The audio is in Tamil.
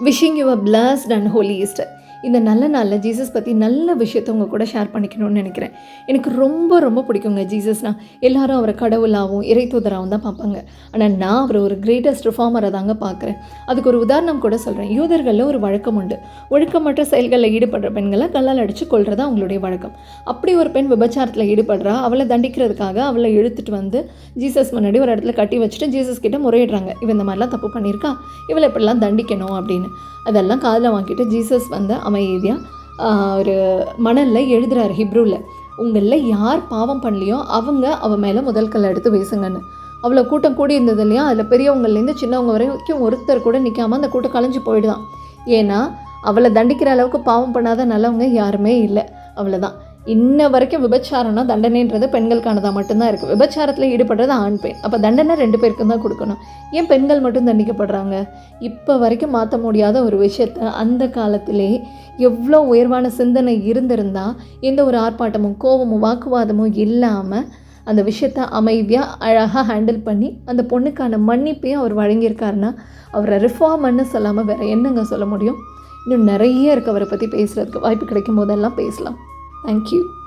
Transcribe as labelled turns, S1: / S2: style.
S1: Wishing you a blessed and holy Easter. இந்த நல்ல நாளில் ஜீசஸ் பற்றி நல்ல விஷயத்த உங்கள் கூட ஷேர் பண்ணிக்கணும்னு நினைக்கிறேன். எனக்கு ரொம்ப ரொம்ப பிடிக்குங்க ஜீசஸ்னால் எல்லாரும் அவரை கடவுளாகவும் இறை தூதராகவும் தான் பார்ப்பாங்க. ஆனால் நான் அவரை ஒரு கிரேட்டஸ்ட் ரிஃபார்மரை தாங்க பார்க்குறேன். அதுக்கு ஒரு உதாரணம் கூட சொல்கிறேன் யூதர்களில் ஒரு வழக்கம் உண்டு. ஒழுக்கமற்ற செயல்களில் ஈடுபடுற பெண்களை கல்லால் அடித்து கொள்றது அவங்களுடைய வழக்கம். அப்படி ஒரு பெண் விபச்சாரத்தில் ஈடுபடுறா அவளை தண்டிக்கிறதுக்காக அவளை இழுத்துட்டு வந்து ஜீசஸ் முன்னாடி ஒரு இடத்துல கட்டி வச்சுட்டு ஜீசஸ் கிட்ட முறையிடுறாங்க. இவன் இந்த மாதிரிலாம் தப்பு பண்ணியிருக்கா? இவளை இப்படிலாம் தண்டிக்கணும்? அப்படின்னு. அதெல்லாம் காதில் வாங்கிட்டு ஜீசஸ் வந்து அமைதியாக ஒரு மணலில் எழுதுகிறாரு ஹிப்ரூவில் உங்களில் யார் பாவம் பண்ணலையோ அவங்க அவன் மேலே முதல் கல் எடுத்து வீசுங்கன்னு. அவ்வளோ கூட்டம் கூடி இருந்தது இல்லையா? அதில் பெரியவங்கள்லேருந்து சின்னவங்க வரைக்கும் ஒருத்தர் கூட நிற்காமல் அந்த கூட்டம் கலைஞ்சு போயிடுதான். ஏன்னா அவளை தண்டிக்கிற அளவுக்கு பாவம் பண்ணாத நல்லவங்க யாருமே இல்லை. அவ்வளோதான் இன்ன வரைக்கும் விபச்சாரம்னா தண்டனைன்றது பெண்களுக்கானதாக மட்டும்தான் இருக்குது விபச்சாரத்தில் ஈடுபடுறது ஆண் பெண். அப்போ தண்டனை ரெண்டு பேருக்கும் தான் கொடுக்கணும். ஏன் பெண்கள் மட்டும் தண்டிக்கப்படுறாங்க? இப்போ வரைக்கும் மாற்ற முடியாத ஒரு விஷயத்த அந்த காலத்திலே எவ்வளோ உயர்வான சிந்தனை இருந்திருந்தால் எந்த ஒரு ஆர்ப்பாட்டமும் கோபமும் வாக்குவாதமும் இல்லாமல் அந்த விஷயத்த அமைதியாக அழகாக ஹேண்டில் பண்ணி அந்த பொண்ணுக்கான மன்னிப்பையும் அவர் வழங்கியிருக்காருன்னா அவரை ரிஃபார்ம்னு சொல்லாமல் வேறு என்னங்க சொல்ல முடியும்? இன்னும் நிறைய இருக்குது அவரை பற்றி பேசுகிறதுக்கு வாய்ப்பு கிடைக்கும் போதெல்லாம் பேசலாம். Thank you.